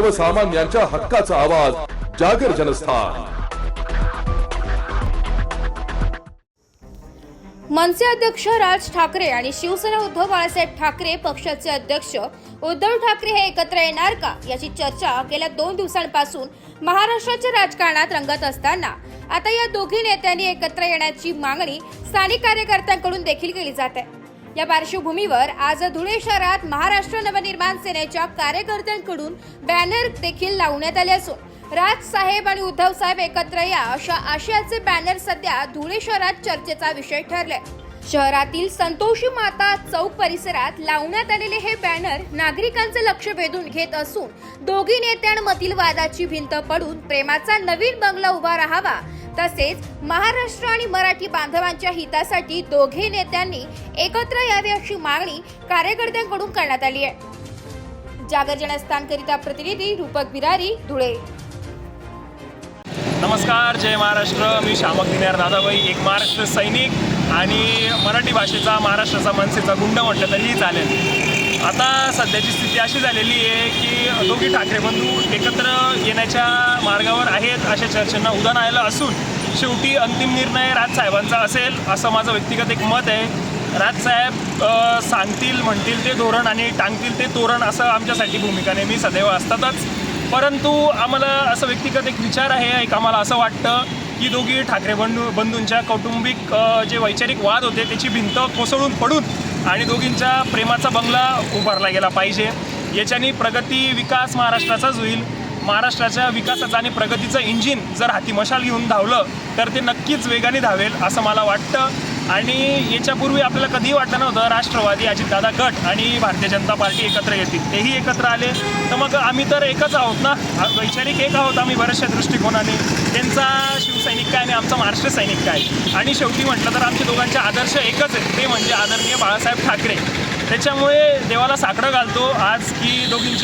सर्वसामान्यांच्या हक्काचा आवाज जागर जनस्थान. मनसे अध्यक्ष राज ठाकरे आणि शिवसेना उद्धव बाळासाहेब ठाकरे पक्षाचे अध्यक्ष उद्धव ठाकरे हे एकत्र येणार का याची चर्चा गेल्या दोन दिवसांपासून महाराष्ट्राच्या राजकारणात रंगत असताना. आता या दोघी नेत्यांनी एकत्र येण्याची मागणी स्थानिक कार्यकर्त्यांकडून देखील केली जात. आहे या पार्श्वभूमीवर आज धुळे शहरात महाराष्ट्र नवनिर्माण सेनेच्या कार्यकर्त्यांकडून बॅनर देखील लावण्यात आले असून राज साहेब आणि उद्धव साहेब एकत्र या अशा आशयाचे बॅनर सध्या धुळे शहरात चर्चेचा विषय ठरले शहरातील संतोषी माता चौक परिसरात लावण्यात आलेले हे बॅनर नागरिकांचे लक्ष वेधून घेत असून दोघी नेत्यांमधील वादाची भिंत पडून प्रेमाचा नवीन बंगला उभा राहावा तसेच महाराष्ट्र आणि मराठी बांधवांच्या हितासाठी दोघे नेत्यांनी एकत्र यावे अशी मागणी कार्यकर्त्यांकडून करण्यात आली आहे. जागर जनस्थानकरिता प्रतिनिधी रूपक बिरारी धुळे. नमस्कार जय महाराष्ट्र. मी शामक दिनार दादाबाई एक महाराष्ट्र सैनिक आणि मराठी भाषेचा महाराष्ट्राचा मनसेचा गुंड म्हटलं तरीही चालेल. आता सध्याची स्थिती अशी झालेली आहे की दोघी ठाकरे बंधू एकत्र येण्याच्या मार्गावर आहेत अशा चर्चांना उदाहरण आलं असून शेवटी अंतिम निर्णय राजसाहेबांचा असेल असं माझं व्यक्तिगत एक मत आहे. राजसाहेब सांगतील म्हणतील ते धोरण आणि टांगतील ते तोरण असं आमच्यासाठी भूमिका नेहमी सदैव असतातच. परंतु आम्हाला असं व्यक्तिगत एक विचार आहे एक आम्हाला असं वाटतं की दोघी ठाकरे बंधू बंधूंच्या कौटुंबिक जे वैचारिक वाद होते त्याची भिंत कोसळून पडून आणि दोघींच्या प्रेमाचा बंगला उभारला गेला पाहिजे. याच्याने प्रगती विकास महाराष्ट्राचाच होईल. महाराष्ट्राच्या विकासाचं आणि प्रगतीचं इंजिन जर हाती मशाल घेऊन धावलं तर ते नक्कीच वेगाने धावेल असं मला वाटतं. आणि याच्यापूर्वी आपल्याला कधीही वाटलं नव्हतं राष्ट्रवादी अजितदादा गट आणि भारतीय जनता पार्टी एकत्र येतील. तेही एकत्र आले. तर मग आम्ही तर एकच आहोत ना? वैचारिक एक आहोत आम्ही बऱ्याचशा दृष्टिकोनाने. त्यांचा शिवसैनिक काय आणि आमचा महाराष्ट्र सैनिक काय? आणि शेवटी म्हटलं तर आमच्या दोघांचे आदर्श एकच आहेत. ते म्हणजे आदरणीय बाळासाहेब ठाकरे. त्याच्यामुळे देवाला साकडं घालतो. आज की दोघींची